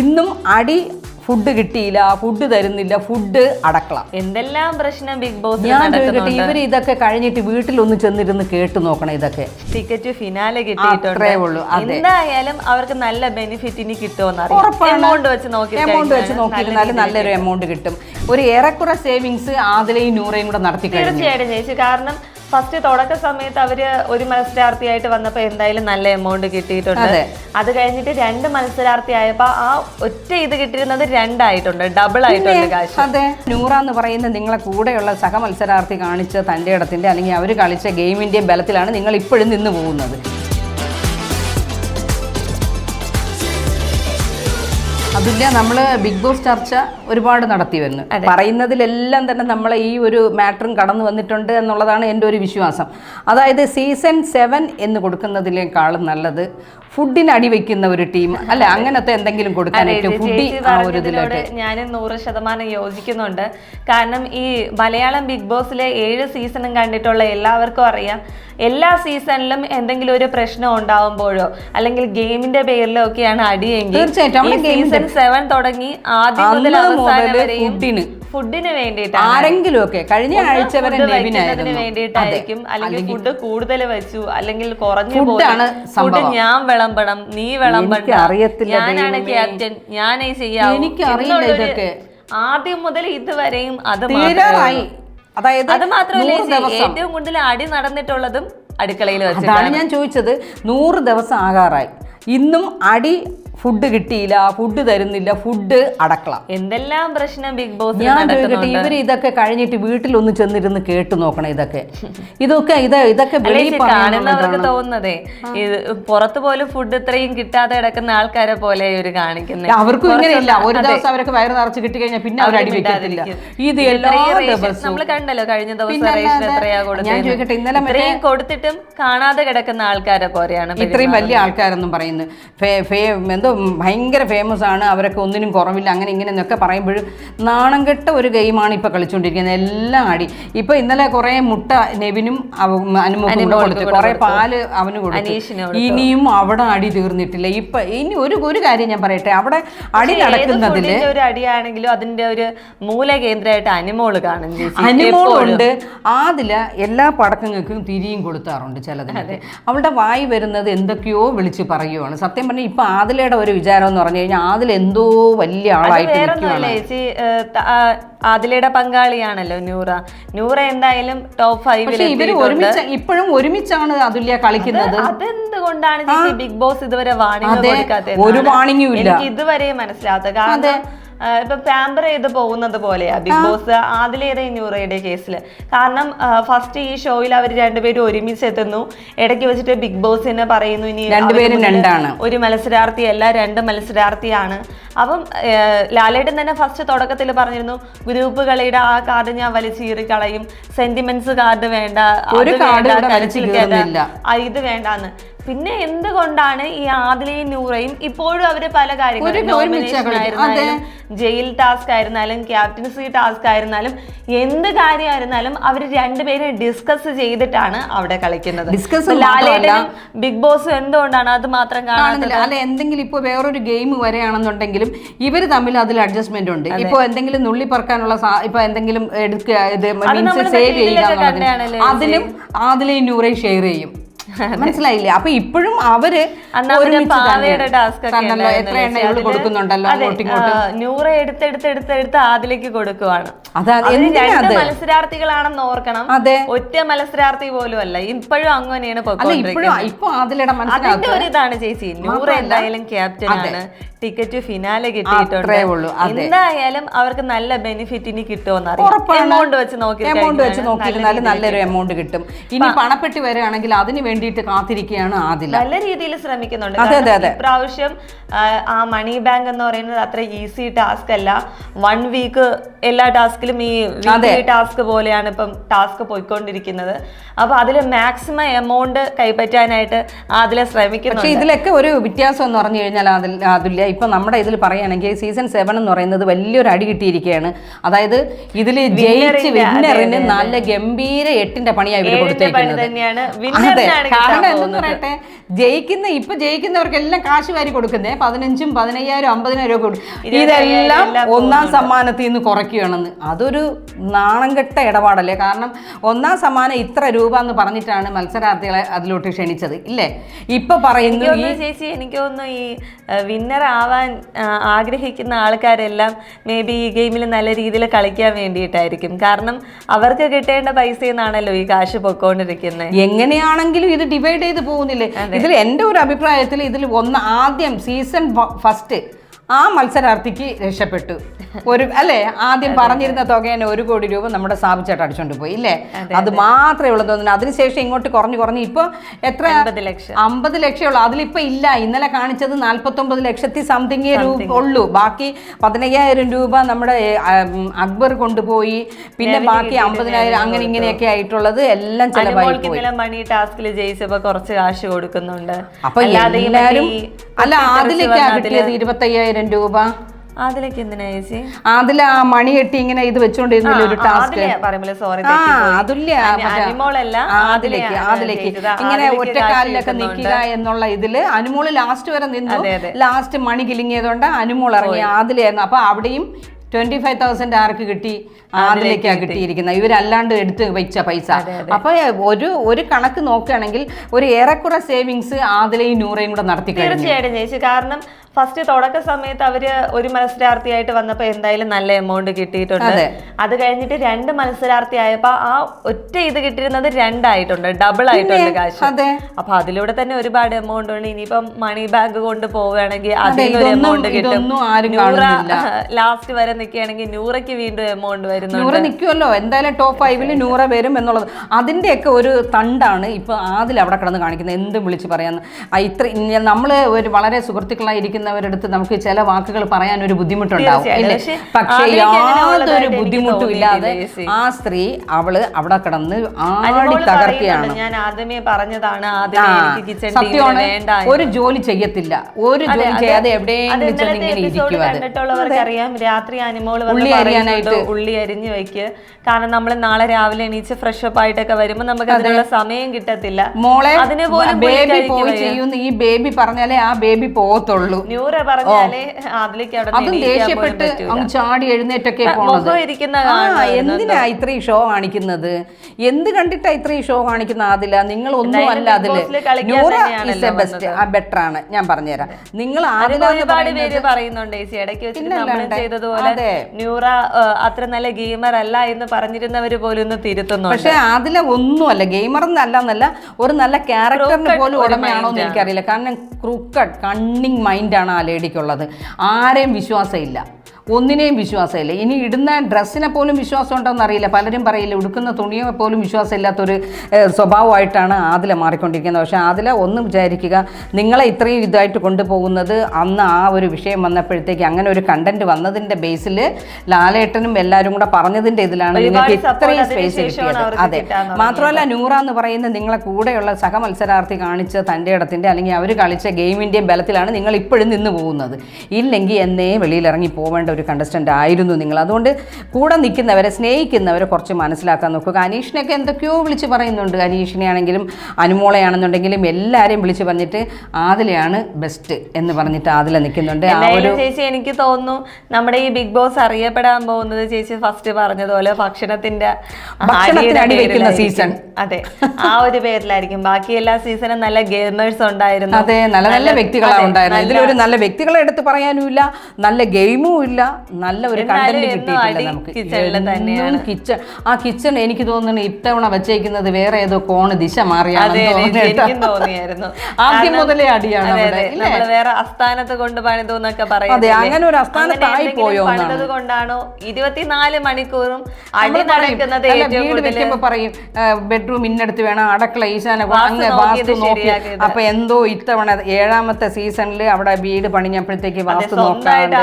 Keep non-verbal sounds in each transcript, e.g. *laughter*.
ഇന്നും അടി ഫുഡ് കിട്ടിയില്ല ഫുഡ് തരുന്നില്ല ഫുഡ് അടക്കള. എന്തെല്ലാം പ്രശ്നം ബിഗ് ബോസ് ഞാൻ ചോദിക്കട്ടെ ഇവർ ഇതൊക്കെ കഴിഞ്ഞിട്ട് വീട്ടിൽ ഒന്ന് ചെന്നിരുന്ന് കേട്ടു നോക്കണം ഇതൊക്കെ. ടിക്കറ്റ് ഫിനാലെ കിട്ടിയിട്ടുണ്ട്. എന്തായാലും അവർക്ക് നല്ല ബെനിഫിറ്റ് ഇനി കിട്ടുമെന്ന്. എമൗണ്ട് വെച്ച് നോക്കി എമൗണ്ട് വെച്ച് നോക്കിയിരുന്നാലും നല്ലൊരു എമൗണ്ട് കിട്ടും. ഒരു ഏറെക്കുറെ സേവിങ്സ് ആദിലയും നൂറയും കൂടെ നടത്തി തീർച്ചയായിട്ടും ചേച്ചി കാരണം ഫസ്റ്റ് തുടക്ക സമയത്ത് അവർ ഒരു മത്സരാർത്ഥിയായിട്ട് വന്നപ്പോ എന്തായാലും നല്ല എമൗണ്ട് കിട്ടിയിട്ടുണ്ട്. അതെ. അത് കഴിഞ്ഞിട്ട് രണ്ട് മത്സരാർത്ഥി ആയപ്പോ ആ ഒറ്റ ഇത് കിട്ടിയിരുന്നത് രണ്ടായിട്ടുണ്ട്. ഡബിൾ ആയിട്ടുണ്ട് കാശ്. അതെ നൂറ എന്ന് പറയുന്ന നിങ്ങളെ കൂടെയുള്ള സഹമത്സരാർത്ഥി കാണിച്ച തന്റെ ഇടത്തിന്റെ അല്ലെങ്കിൽ അവർ കളിച്ച ഗെയിമിന്റെ ബലത്തിലാണ് നിങ്ങൾ ഇപ്പോഴും നിന്ന് പോകുന്നത്. അതില്ല നമ്മൾ ബിഗ് ബോസ് ചർച്ച ഒരുപാട് നടത്തി വരുന്നു പറയുന്നതിലെല്ലാം തന്നെ നമ്മളെ ഈ ഒരു മാറ്ററും കടന്നു വന്നിട്ടുണ്ട് എന്നുള്ളതാണ് എന്റെ ഒരു വിശ്വാസം. അതായത് സീസൺ സെവൻ എന്ന് കൊടുക്കുന്നതിനേക്കാളും നല്ലത് ഫുഡിന് അടിവെക്കുന്ന ഒരു ടീം അല്ല അങ്ങനത്തെ എന്തെങ്കിലും കൊടുക്കാനായിട്ട് ഫുഡി ആ ഒരു ഇതിലോട്ട്. ഞാൻ നൂറ് ശതമാനം യോജിക്കുന്നുണ്ട്. കാരണം ഈ മലയാളം ബിഗ് ബോസിലെ ഏഴ് സീസണും കണ്ടിട്ടുള്ള എല്ലാവർക്കും അറിയാം. എല്ലാ സീസണിലും എന്തെങ്കിലും ഒരു പ്രശ്നം ഉണ്ടാവുമ്പോഴോ അല്ലെങ്കിൽ ഗെയിമിന്റെ പേരിലോ ഒക്കെയാണ് അടിയെങ്കിൽ തീർച്ചയായിട്ടും. സീസൺ സെവൻ തുടങ്ങി ആദ്യം മുതൽ അവസാനം വരെയും ഫുഡിന് ഫുഡിന് വേണ്ടിയിട്ടാണ്. ആരെങ്കിലും ഒക്കെ കഴിഞ്ഞ ആഴ്ച വരെ വേണ്ടിയിട്ടായിരിക്കും. അല്ലെങ്കിൽ ഫുഡ് കൂടുതൽ വെച്ചു. അല്ലെങ്കിൽ കുറഞ്ഞു ഫുഡ് ഞാൻ വിളമ്പണം നീ വിളമ്പണ്ട. അറിയത്തില്ല ഞാനാണ് ക്യാപ്റ്റൻ ഞാനേ ചെയ്യാം എനിക്ക് അറിയില്ല ഇതൊക്കെ. ആദ്യം മുതൽ ഇതുവരെയും അത് തീരാറായി. അതായത് അത് മാത്രമല്ല ഏറ്റവും കൂടുതൽ അടി നടന്നിട്ടുള്ളതും അടുക്കളയിൽ വെച്ചാണ് ഞാൻ ചോദിച്ചത്. നൂറ് ദിവസം ആകാറായി. ഇന്നും അടി ഫുഡ് കിട്ടിയില്ല ഫുഡ് തരുന്നില്ല ഫുഡ് അടക്കള. എന്തെല്ലാം പ്രശ്നം ബിഗ് ബോസ് ഞാൻ ചോദിക്കട്ടെ ഇവർ ഇതൊക്കെ കഴിഞ്ഞിട്ട് വീട്ടിൽ വീട്ടിലൊന്ന് ചെന്നിരുന്ന് കേട്ടു നോക്കണം ഇതൊക്കെ. ഇതൊക്കെ ഇത് ഇതൊക്കെ കാണുന്നവർക്ക് തോന്നുന്നതേ ഇത് പുറത്ത് പോലും ഫുഡ് ഇത്രയും കിട്ടാതെ കിടക്കുന്ന ആൾക്കാരെ പോലെ ഇവർ കാണിക്കുന്നത് അവർക്കും ഇങ്ങനെയില്ല ഒരു ദിവസം അവരൊക്കെ വയറ് നിറച്ച് കിട്ടി കഴിഞ്ഞാൽ പിന്നെ അവർ അടി ഇത് എല്ലാ നമ്മൾ കണ്ടല്ലോ കഴിഞ്ഞ ദിവസം റേഷൻ എത്രയാ ചോദിക്കട്ടെ, ഇന്നലെ കൊടുത്തത് ഇത്രയും കൊടുത്തിട്ടും കാണാതെ കിടക്കുന്ന ആൾക്കാരെ പോലെയാണ് ഇത്രയും വലിയ ആൾക്കാരെന്നും പറയുന്നത്. ഫേ ഫേ ഭയങ്കര ഫേമസ് ആണ്. അവരൊക്കെ ഒന്നിനും കുറവില്ല. അങ്ങനെ ഇങ്ങനെ എന്നൊക്കെ പറയുമ്പോഴും നാണം കെട്ട ഒരു ഗെയിമാണ് ഇപ്പോൾ കളിച്ചുകൊണ്ടിരിക്കുന്നത് എല്ലാം അടി. ഇപ്പോൾ ഇന്നലെ കുറേ മുട്ട നെവിനും അനുമുഖം കൊടുത്തു. കുറേ പാൽ അവന് കൊടുത്തു. ഇനിയും അവിടെ അടി തീർന്നിട്ടില്ല. ഇപ്പം ഇനി ഒരു ഒരു കാര്യം ഞാൻ പറയട്ടെ. അവിടെ അടി നടക്കുന്നതിൽ ഒരു അടിയാണെങ്കിലും അതിന്റെ ഒരു മൂല കേന്ദ്രമായിട്ട് അനിമോൾ കാണും അനുമോളുണ്ട്. ആദില എല്ലാ പടക്കങ്ങൾക്കും തിരിയും കൊടുത്താറുണ്ട് ചിലതിനൊക്കെ. അവളുടെ വായി വരുന്നത് എന്തൊക്കെയോ വിളിച്ച് പറയുവാണ്. സത്യം പറഞ്ഞാൽ ഇപ്പം ആദിലയുടെ ഒരു വിചാരം എന്ന് പറഞ്ഞു കഴിഞ്ഞാൽ അതിലെന്തോ എന്തോ വലിയ ആളായിട്ട് വേറൊന്നുമല്ല ചേച്ചി? ആദിലയുടെ പങ്കാളിയാണല്ലോ നൂറ. നൂറ എന്തായാലും ടോപ്പ് ഫൈവിൽ ഇവർ ഒരുമിച്ച് ഇപ്പോഴും ഒരുമിച്ചാണ് അതുല്യ കളിക്കുന്നത്. അതെന്തുകൊണ്ടാണ് ബിഗ് ബോസ് ഇതുവരെ വാണിംഗ് കൊടുക്കാത്തത് ഒരു വാണിംഗും ഇല്ല. ഇതുവരെ മനസ്സിലാത്ത കാരണം ഇപ്പൊ പാമ്പർ ചെയ്ത് പോകുന്നത് പോലെയാ ബിഗ് ബോസ് ആദിലേറെ ന്യൂറയുടെ കേസിൽ കാരണം ഫസ്റ്റ് ഈ ഷോയിൽ അവർ രണ്ടുപേരും ഒരുമിച്ച് എത്തുന്നു ഇടയ്ക്ക് വെച്ചിട്ട് ബിഗ് ബോസ് തന്നെ പറയുന്നു ഇനി രണ്ടുപേരും രണ്ടാണ്. ഒരു മത്സരാർത്ഥി അല്ല രണ്ട് മത്സരാർത്ഥിയാണ്. അപ്പം ലാലേട്ടൻ തന്നെ ഫസ്റ്റ് തുടക്കത്തിൽ പറഞ്ഞിരുന്നു ഗ്രൂപ്പ് കളിയുടെ ആ കാർഡ് ഞാൻ വലിച്ചീറി കളയും. സെന്റിമെന്റ്സ് കാർഡ് വേണ്ട. ഒരു കാർഡ് ഇത് വേണ്ടാന്ന്. പിന്നെ എന്തുകൊണ്ടാണ് ഈ ആദിലയും നൂറയും ഇപ്പോഴും അവർ പല കാര്യങ്ങളും. ജയിൽ ടാസ്ക് ആയിരുന്നാലും ക്യാപ്റ്റൻസി ടാസ്ക് ആയിരുന്നാലും എന്ത് കാര്യമായിരുന്നാലും അവർ രണ്ടുപേരെ ഡിസ്കസ് ചെയ്തിട്ടാണ് അവിടെ കളിക്കുന്നത്. ഡിസ്കസ് ഇപ്പൊ ലാലേട്ടനും ബിഗ് ബോസ് എന്തുകൊണ്ടാണ് അത് മാത്രം കാണുന്നില്ല. അല്ല എന്തെങ്കിലും ഇപ്പോൾ വേറൊരു ഗെയിം വരെയാണെന്നുണ്ടെങ്കിലും ഇവർ തമ്മിൽ അതിൽ അഡ്ജസ്റ്റ്മെന്റ് ഉണ്ട്. ഇപ്പോൾ എന്തെങ്കിലും നുള്ളി പറക്കാനുള്ള ഇപ്പൊ എന്തെങ്കിലും എടുക്കുക ഇത് മീൻസ് സേവ് ചെയ്യുക അതിലും ആദിലെയും നൂറയും ഷെയർ ചെയ്യും. മനസ്സിലായില്ലേ? അപ്പൊ ഇപ്പോഴും അവർ തന്നല്ലോ എത്ര എണ്ണ. ഇവൾ കൊടുക്കുന്നുണ്ടല്ലോ നൂറ് എടുത്തെടുത്ത് എടുത്തെടുത്ത് ആദിലേക്ക് കൊടുക്കുവാണ്. രണ്ട് മത്സരാർത്ഥികളാണെന്ന് ഓർക്കണം. അതെ. ഒറ്റ മത്സരാർത്ഥി പോലും അല്ല. ഇപ്പോഴും അങ്ങനെയാണ് അതിന്റെ ഒരു ഇതാണ് ചേച്ചി. നൂറ് എന്തായാലും ക്യാപ്റ്റൻ ആണ്. ടിക്കറ്റ് ഫിനാലെ കിട്ടിയിട്ടുണ്ട്. എന്തായാലും അവർക്ക് നല്ല ബെനിഫിറ്റ് ഇനി കിട്ടുമെന്ന് അറിയാം. എമൗണ്ട് വെച്ച് നോക്കി എമൗണ്ട് വെച്ച് നോക്കിയിരുന്നാലും നല്ലൊരു എമൗണ്ട് കിട്ടും. ഇനി പണപ്പെട്ടി വരികയാണെങ്കിൽ അതിന് വേണ്ടിയിട്ട് കാത്തിരിക്കുകയാണ് ആദില. നല്ല രീതിയിൽ ശ്രമിക്കുന്നുണ്ട്. അതെ, അതെ, അതെ. പ്രാവശ്യം ആ, മണി ബാങ്ക് എന്ന് പറയുന്നത് അത്ര ഈസി ടാസ്ക് അല്ല. വൺ വീക്ക് എല്ലാ ടാസ്കിലും ഈ ടാസ്ക് പോലെയാണ് ഇപ്പം ടാസ്ക് പോയിക്കൊണ്ടിരിക്കുന്നത്. അപ്പൊ അതിൽ മാക്സിമം എമൗണ്ട് കൈപ്പറ്റാനായിട്ട് അതിലെ ശ്രമിക്കുന്നുണ്ട്. പക്ഷേ ഇതിലൊക്കെ ഒരു വ്യത്യാസം എന്ന് പറഞ്ഞു കഴിഞ്ഞാൽ അതിൽ അതില്ല ഇപ്പൊ നമ്മുടെ ഇതിൽ പറയുകയാണെങ്കിൽ സീസൺ സെവൻ എന്ന് പറയുന്നത് വലിയൊരു അടി കിട്ടിയിരിക്കുകയാണ്. അതായത് ഇതിൽ ജയിച്ച് വിന്നറിന് നല്ല ഗംഭീര എട്ടിന്റെ പണിയായി ഇവർ കൊടുത്തേക്കുന്നത്. വിന്നറിനാണ് *laughs* എന്തെന്ന് പറയട്ടെ. ജയിക്കുന്ന ഇപ്പൊ ജയിക്കുന്നവർക്കെല്ലാം കാശ് വാരി കൊടുക്കുന്നേ. പതിനഞ്ചും പതിനയ്യായിരം അമ്പതിനായിരം ഒക്കെ കൊടുക്കും ഇതെല്ലാം ഒന്നാം സമ്മാനത്തിൽ നിന്ന് കുറയ്ക്കുകയാണെന്ന്. അതൊരു നാണം കെട്ട ഇടപാടല്ലേ? കാരണം ഒന്നാം സമ്മാനം ഇത്ര രൂപ എന്ന് പറഞ്ഞിട്ടാണ് മത്സരാർത്ഥികളെ അതിലോട്ട് ക്ഷണിച്ചത് ഇല്ലേ? ഇപ്പൊ പറയുന്നു ചേച്ചി എനിക്ക് തോന്നുന്നു ഈ വിന്നർ ആവാൻ ആഗ്രഹിക്കുന്ന ആൾക്കാരെല്ലാം മേ ബി ഈ ഗെയിമിൽ നല്ല രീതിയിൽ കളിക്കാൻ വേണ്ടിയിട്ടായിരിക്കും. കാരണം അവർക്ക് കിട്ടേണ്ട പൈസ എന്നാണല്ലോ ഈ കാശ് പൊക്കോണ്ടിരിക്കുന്നത് എങ്ങനെയാണെങ്കിലും ഇത് ഡിവൈഡ് ചെയ്ത് പോകുന്നില്ലേ? ഇതിൽ എന്റെ ഒരു അഭിപ്രായത്തിൽ ഇതിൽ ഒന്ന് ആദ്യം സീസൺ ഫസ്റ്റ് ആ മത്സരാർത്ഥിക്ക് രക്ഷപ്പെട്ടു. ഒരു അല്ലേ? ആദ്യം പറഞ്ഞിരുന്ന തുകേനെ ഒരു കോടി രൂപ നമ്മുടെ സ്ഥാപിച്ചായിട്ട് അടിച്ചോണ്ട് പോയി ഇല്ലേ? അത് മാത്രമേ ഉള്ളൂ തോന്നുന്നു. അതിനുശേഷം ഇങ്ങോട്ട് കുറഞ്ഞു കുറഞ്ഞു ഇപ്പൊ എത്ര? അമ്പത് ലക്ഷം. ഉള്ളു. അതിലിപ്പോ ഇല്ല. ഇന്നലെ കാണിച്ചത് നാൽപ്പത്തൊമ്പത് ലക്ഷത്തി സംതിങ് രൂപ ഉള്ളൂ. ബാക്കി പതിനയ്യായിരം രൂപ നമ്മുടെ അക്ബർ കൊണ്ടുപോയി. പിന്നെ ബാക്കി അമ്പതിനായിരം അങ്ങനെ ഇങ്ങനെയൊക്കെ ആയിട്ടുള്ളത് എല്ലാം ചെലവായി മണി ടാസ്കിൽ ജയിച്ചപ്പോ കുറച്ച് കാശ് കൊടുക്കുന്നുണ്ട്. അപ്പൊ അല്ല അതിലേക്കാ കിട്ടിയത് ഇരുപത്തയ്യായിരം രൂപ. അതിലേക്ക് എന്തിനാ ചേച്ചി? അതിൽ ആ മണി കെട്ടി ഇങ്ങനെ ഇത് വെച്ചോണ്ടിരുന്നില്ല ഒരു ടാസ്ക്? അതുല്ല അതിലേക്ക് അതിലേക്ക്. ഇങ്ങനെ ഒറ്റക്കാലിലൊക്കെ നിൽക്കുക എന്നുള്ള ഇതിൽ അനുമോൾ ലാസ്റ്റ് വരെ നിന്നു. ലാസ്റ്റ് മണി കിലിങ്ങിയതുകൊണ്ട് അനുമോൾ ഇറങ്ങി അതിലായിരുന്നു അപ്പൊ അവിടെയും ട്വന്റി ഫൈവ് തൗസൻഡ് ആർക്ക് കിട്ടി? അതിലേക്കാ കിട്ടിയിരിക്കുന്നത്? ഇവരല്ലാണ്ട് എടുത്ത് വെച്ച പൈസ. അപ്പൊ ഒരു ഒരു കണക്ക് നോക്കുകയാണെങ്കിൽ ഒരു ഏറെക്കുറെ സേവിങ്സ് ആദിലയും നൂറയും കൂടെ നടത്തി തീർച്ചയായിട്ടും ചേച്ചി. കാരണം ഫസ്റ്റ് തുടക്ക സമയത്ത് അവർ ഒരു മത്സരാർത്ഥിയായിട്ട് വന്നപ്പോ എന്തായാലും നല്ല എമൗണ്ട് കിട്ടിയിട്ടുണ്ട്. അത്. കഴിഞ്ഞിട്ട് രണ്ട് മത്സരാർത്ഥി ആയപ്പോ ആ ഒറ്റ ഇത് കിട്ടിയിരുന്നത് രണ്ടായിട്ടുണ്ട്. ഡബിൾ ആയിട്ടുണ്ട് കാശ്. അപ്പൊ അതിലൂടെ തന്നെ ഒരുപാട് എമൗണ്ട് ഉണ്ട്. ഇനിയിപ്പം മണി ബാഗ് കൊണ്ട് പോവുകയാണെങ്കിൽ അതെ, അതിൽ ഒരു എമൗണ്ട് കിട്ടും. ലാസ്റ്റ് വരെ നിൽക്കുകയാണെങ്കിൽ നൂറയ്ക്ക് വീണ്ടും എമൗണ്ട് വരുന്നു നൂറ് നിൽക്കുമല്ലോ. എന്തായാലും ടോപ്പ് ഫൈവിൽ നൂറ വരും എന്നുള്ളത്. അതിന്റെയൊക്കെ ഒരു തണ്ടാണ് ഇപ്പോൾ ആദിൽ അവിടെ കിടന്ന് കാണിക്കുന്നത്. എന്തും വിളിച്ച് പറയാന്ന്. ആ ഇത്ര നമ്മൾ ഒരു വളരെ സുഹൃത്തുക്കളായി ഇരിക്കുന്നവരടുത്ത് നമുക്ക് ചില വാക്കുകൾ പറയാൻ ഒരു ബുദ്ധിമുട്ടുണ്ടാവും? പക്ഷേ യാതൊരു ബുദ്ധിമുട്ടും ഇല്ലാതെ ആ സ്ത്രീ അവൾ അവിടെ കിടന്ന് ആടി തകർക്കുകയാണ്. ഞാൻ ആദ്യമേ പറഞ്ഞതാണ് സത്യമാണ്. ഒരു ജോലി ചെയ്യത്തില്ല. ഒരു ജോലി ചെയ്യാതെ എവിടെയെങ്കിലും കണ്ടിട്ടുള്ളവർക്ക് അറിയാം രാത്രി അനിമോൾ ഉള്ളി അരിയാനായിട്ട്. ഉള്ളി അരിഞ്ഞ് വെക്ക്. കാരണം നമ്മൾ നാളെ രാവിലെ എണീച്ച് ഫ്രഷ് അപ്പ് ആയിട്ടൊക്കെ വരുമ്പോൾ നമുക്ക് അതിനുള്ള സമയം കിട്ടത്തില്ല. മോളെ അതിനെ പോലും ബേബി പോയി. ചെയ്യുന്ന ഈ ബേബി പറഞ്ഞാലേ ആ ബേബി പോകത്തുള്ളൂ. ന്യൂറ പറഞ്ഞാലേ അതിലേക്ക് അവിടെ അതും ദേഷ്യപ്പെട്ട് അങ്ങ് ചാടി എഴുന്നേറ്റൊക്കെ പോണത്. എന്തിനാ ഇത്രയും ഷോ കാണിക്കുന്നത്? എന്ത് കണ്ടിട്ടാ ഇത്രയും ഷോ കാണിക്കുന്ന അതില നിങ്ങൾ ഒന്നും അല്ല അതിൽ. തന്നെയാണല്ലോ is a best uh better ആണ്. ഞാൻ പറഞ്ഞുതരാം. നിങ്ങൾ ആദ്യം ഒരുപാട് പേര് പറയുന്നുണ്ട് ചേച്ചി ഇടയ്ക്ക് വെച്ചിട്ട് നമ്മൾ. ചെയ്തതുപോലെ അതെ. ന്യൂറ അത്ര നല്ല ഗെയിമർ അല്ല എന്ന് പറഞ്ഞിരുന്നവർ പോലും ഒന്ന് തിരുത്തുന്നു പക്ഷെ അതിലെ ഒന്നുമല്ല ഗെയിമർ എന്നല്ല എന്നല്ല ഒരു നല്ല ക്യാരക്ടറിന് പോലും ഉടമയാണോ എന്ന് എനിക്കറിയില്ല. കാരണം ക്രൂക്കഡ് കണ്ണിങ് മൈൻഡാണ് ആ ലേഡിക്കുള്ളത്. ആരെയും വിശ്വാസമില്ല. ഒന്നിനെയും വിശ്വാസമില്ല. ഇനി ഇടുന്ന ഡ്രസ്സിനെ പോലും വിശ്വാസം ഉണ്ടോയെന്ന് അറിയില്ല. പലരും പറയില്ല ഉടുക്കുന്ന തുണിയെ പോലും വിശ്വാസമില്ലാത്തൊരു സ്വഭാവമായിട്ടാണ് ആദില മാറിക്കൊണ്ടിരിക്കുന്നത്. പക്ഷേ ആദില ഒന്നും വിചാരിക്കുക നിങ്ങളെ ഇത്രയും ഇതായിട്ട് കൊണ്ടുപോകുന്നത് അന്ന് ആ ഒരു വിഷയം വന്നപ്പോഴത്തേക്ക് അങ്ങനെ ഒരു കണ്ടന്റ് വന്നതിന്റെ ബേസിൽ ലാലേട്ടനും എല്ലാവരും കൂടെ പറഞ്ഞതിന്റെ ഇതിലാണ് നിങ്ങൾക്ക് ഇത്രയും സ്പേസ് കിട്ടിയത്. അതെ. മാത്രമല്ല നൂറ എന്ന് പറയുന്ന നിങ്ങളെ കൂടെയുള്ള സഹ മത്സരാർത്ഥി കാണിച്ച തന്റെ ഇടത്തിന്റെ അല്ലെങ്കിൽ അവർ കളിച്ച ഗെയിമിന്റെയും ബലത്തിലാണ് നിങ്ങൾ ഇപ്പോഴും നിന്ന് പോകുന്നത്. ഇല്ലെങ്കിൽ എന്നേ വെളിയിലിറങ്ങി പോവേണ്ട ഒരു കണ്ടസ്റ്റന്റ് ആയിരുന്നു നിങ്ങൾ അതുകൊണ്ട് കൂടെ നിൽക്കുന്നവരെ സ്നേഹിക്കുന്നവരെ കുറച്ച് മനസ്സിലാക്കാൻ നോക്കുക അനീഷിനെയൊക്കെ എന്തൊക്കെയോ വിളിച്ച് പറയുന്നുണ്ട് അനീഷിനെ ആണെങ്കിലും അനുമോളയാണെന്നുണ്ടെങ്കിലും എല്ലാവരെയും വിളിച്ച് പറഞ്ഞിട്ട് ആദിലയാണ് ബെസ്റ്റ് എന്ന് പറഞ്ഞിട്ട് ആദില നിൽക്കുന്നുണ്ട് ചേച്ചി എനിക്ക് തോന്നുന്നു നമ്മുടെ ഈ ബിഗ് ബോസ് അറിയപ്പെടാൻ പോകുന്നത് ചേച്ചി ഫസ്റ്റ് പറഞ്ഞതുപോലെ ഭക്ഷണത്തിന്റെ ഭക്ഷണത്തിന് അടിയുടെ അടി വെക്കുന്ന പേരിലായിരിക്കും. season. അതെ. ആ ഒരു പേരിലായിരിക്കും. ബാക്കി എല്ലാ സീസണും നല്ല ഗെയിമേഴ്സ് ഉണ്ടായിരുന്നു. അതെ നല്ല നല്ല വ്യക്തികളാണ് ഉണ്ടായിരുന്നത്. ഇതിലൊരു നല്ല വ്യക്തികളെ എടുത്ത് പറയാനുമില്ല നല്ല ഗെയിമും ഇല്ല. നല്ല ഒരു കണ്ടന്റ് കിട്ടിയിട്ടില്ല നമുക്ക്. കിച്ചൺ. ആ കിച്ചൺ എനിക്ക് തോന്നുന്നു ഇത്തവണ വെച്ചേക്കുന്നത് വേറെ ഏതോ കോണ് ദിശ. എനിക്കും തോന്നിയായിരുന്നു. ആദ്യം മുതലേ അടിയാണ്. വേറെ അസ്ഥാനത്ത് കൊണ്ട് പണിതു എന്നൊക്കെ അതെ, അങ്ങനെ ഒരു അസ്ഥാനത്തായി പോയോ. പണിതത് കൊണ്ടാണോ? ഇരുപത്തിനാല് മണിക്കൂറും അടി നടക്കുന്നത് വീട് വെക്കുമ്പോ പറയും ബെഡ്റൂം ഇന്നടുത്ത് വേണം അടക്കള ഈശാന വാസ്തു നോക്കി. അപ്പൊ എന്തോ ഇത്തവണ ഏഴാമത്തെ സീസണിൽ അവിടെ വീട് പണിഞ്ഞപ്പോഴത്തേക്ക് വാസ്തു നോക്കാണ്ട്.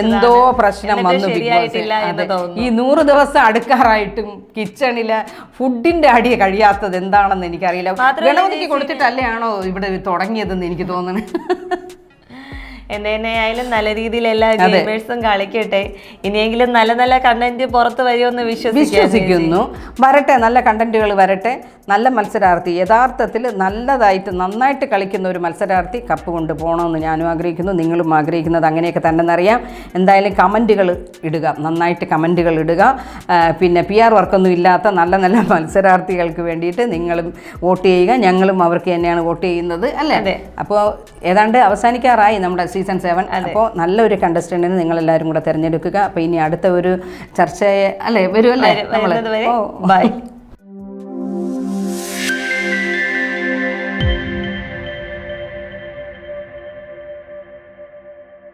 എന്തോ പ്രശ്നം വന്നു ഈ നൂറ് ദിവസം അടുക്കാറായിട്ടും കിച്ചണിലെ ഫുഡിന്റെ അടി കഴിയാത്തത് എന്താണെന്ന് എനിക്കറിയില്ല. ഗണപതിക്ക് കൊടുത്തിട്ടല്ലേ ആണോ ഇവിടെ തുടങ്ങിയതെന്ന് എനിക്ക് തോന്നുന്നു എന്തെന്നെയായാലും നല്ല രീതിയിൽ എല്ലാ ഗെയിമേഴ്സും കളിക്കട്ടെ. ഇനിയെങ്കിലും നല്ല നല്ല കണ്ടന്റ് പുറത്ത് വരുമെന്ന് വിശ്വസിക്കുന്നു. വരട്ടെ നല്ല കണ്ടന്റുകൾ വരട്ടെ. നല്ല മത്സരാർത്ഥി യഥാർത്ഥത്തിൽ നല്ലതായിട്ട് നന്നായിട്ട് കളിക്കുന്ന ഒരു മത്സരാർത്ഥി കപ്പ് കൊണ്ട് പോകണമെന്ന് ഞാനും ആഗ്രഹിക്കുന്നു നിങ്ങളും ആഗ്രഹിക്കുന്നത് അങ്ങനെയൊക്കെ തന്നെന്നറിയാം എന്തായാലും കമന്റുകൾ ഇടുക നന്നായിട്ട് കമന്റുകൾ ഇടുക. പിന്നെ പി ആർ വർക്കൊന്നും ഇല്ലാത്ത നല്ല നല്ല മത്സരാർത്ഥികൾക്ക് വേണ്ടിയിട്ട് നിങ്ങളും വോട്ട് ചെയ്യുക ഞങ്ങളും അവർക്ക് തന്നെയാണ് വോട്ട് ചെയ്യുന്നത് അല്ലേ? അപ്പോൾ ഏതാണ്ട് അവസാനിക്കാറായി നമ്മുടെ സീസൺ സെവൻ അപ്പോൾ നല്ലൊരു കണ്ടസ്റ്റന്റിനെ നിങ്ങളെല്ലാവരും കൂടെ തിരഞ്ഞെടുക്കുക. അപ്പോൾ ഇനി അടുത്ത ഒരു ചർച്ചയെ അല്ലേ വരുമല്ലേ വരും- നമ്മൾ ഓ. ബൈ.